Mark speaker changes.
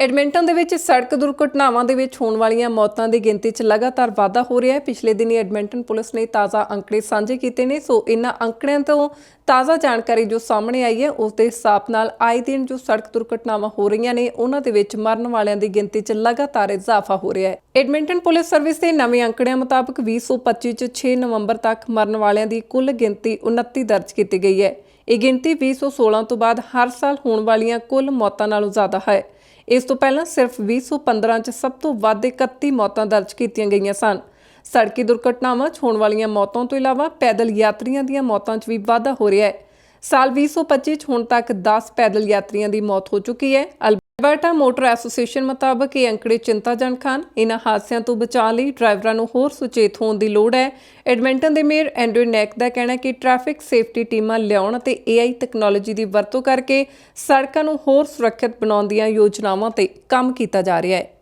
Speaker 1: Edmonton ਦੇ ਵਿੱਚ ਸੜਕ ਦੁਰਘਟਨਾਵਾਂ ਦੇ ਵਿੱਚ ਹੋਣ ਵਾਲੀਆਂ ਮੌਤਾਂ ਦੀ ਗਿਣਤੀ 'ਚ ਲਗਾਤਾਰ ਵਾਧਾ ਹੋ ਰਿਹਾ ਹੈ। ਪਿਛਲੇ ਦਿਨੀ ਐਡਮਿੰਟਨ ਪੁਲਿਸ ਨੇ ਤਾਜ਼ਾ ਅੰਕੜੇ ਸਾਂਝੇ ਕੀਤੇ ਨੇ। ਸੋ ਇਹਨਾਂ ਅੰਕੜਿਆਂ ਤੋਂ ਤਾਜ਼ਾ ਜਾਣਕਾਰੀ ਜੋ ਸਾਹਮਣੇ ਆਈ ਹੈ, ਉਸ ਦੇ ਹਿਸਾਬ ਨਾਲ ਆਏ ਦਿਨ ਜੋ ਸੜਕ ਦੁਰਘਟਨਾਵਾਂ ਹੋ ਰਹੀਆਂ ਨੇ ਉਹਨਾਂ ਦੇ ਵਿੱਚ ਮਰਨ ਵਾਲਿਆਂ ਦੀ ਗਿਣਤੀ 'ਚ ਲਗਾਤਾਰ ਇਜ਼ਾਫਾ ਹੋ ਰਿਹਾ ਹੈ। ਐਡਮਿੰਟਨ ਪੁਲਿਸ ਸਰਵਿਸ ਦੇ ਨਵੇਂ ਅੰਕੜਿਆਂ ਮੁਤਾਬਕ 2025 'ਚ 6 ਨਵੰਬਰ ਤੱਕ ਮਰਨ ਵਾਲਿਆਂ ਦੀ ਕੁੱਲ ਗਿਣਤੀ 29 ਦਰਜ ਕੀਤੀ ਗਈ ਹੈ। ਇਹ ਗਿਣਤੀ 2016 ਤੋਂ ਬਾਅਦ ਹਰ ਸਾਲ ਹੋਣ ਵਾਲੀਆਂ ਕੁੱਲ ਮੌਤਾਂ ਨਾਲੋਂ ਜ਼ਿਆਦਾ ਹੈ। ਇਸ ਤੋਂ ਪਹਿਲਾਂ ਸਿਰਫ 2015 ਚ ਸਭ ਤੋਂ ਵੱਧ 31 ਮੌਤਾਂ ਦਰਜ ਕੀਤੀਆਂ ਗਈਆਂ ਸਨ। ਸੜਕੀ ਦੁਰਘਟਨਾਵਾਂ 'ਚ ਹੋਣ ਵਾਲੀਆਂ ਮੌਤਾਂ ਤੋਂ ਇਲਾਵਾ ਪੈਦਲ ਯਾਤਰੀਆਂ ਦੀਆਂ ਮੌਤਾਂ 'ਚ ਵੀ ਵਾਧਾ ਹੋ ਰਿਹਾ ਹੈ। ਸਾਲ 2025 ਚ ਹੁਣ ਤੱਕ 10 ਪੈਦਲ ਯਾਤਰੀਆਂ ਦੀ ਮੌਤ ਹੋ ਚੁੱਕੀ ਹੈ। ਅਲਬਰਟਾ ਮੋਟਰ ਐਸੋਸੀਏਸ਼ਨ ਮੁਤਾਬਕ ਇਹ ਅੰਕੜੇ ਚਿੰਤਾਜਨਕ ਹਨ ਇਹਨਾਂ ਹਾਦਸਿਆਂ ਤੋਂ ਬਚਾਅ ਲਈ ਡਰਾਈਵਰਾਂ ਨੂੰ ਹੋਰ ਸੁਚੇਤ ਹੋਣ ਦੀ ਲੋੜ ਹੈ। ਐਡਮਿੰਟਨ ਦੇ ਮੇਅਰ ਐਂਡਰੂ ਨੈਕ ਦਾ ਕਹਿਣਾ ਹੈ ਕਿ ਟ੍ਰੈਫਿਕ ਸੇਫਟੀ ਟੀਮਾਂ ਲਿਆਉਣ ਅਤੇ AI ਤਕਨਾਲੋਜੀ ਦੀ ਵਰਤੋਂ ਕਰਕੇ ਸੜਕਾਂ ਨੂੰ ਹੋਰ ਸੁਰੱਖਿਅਤ ਬਣਾਉਣ ਦੀਆਂ ਯੋਜਨਾਵਾਂ ਤੇ ਕੰਮ ਕੀਤਾ ਜਾ ਰਿਹਾ ਹੈ।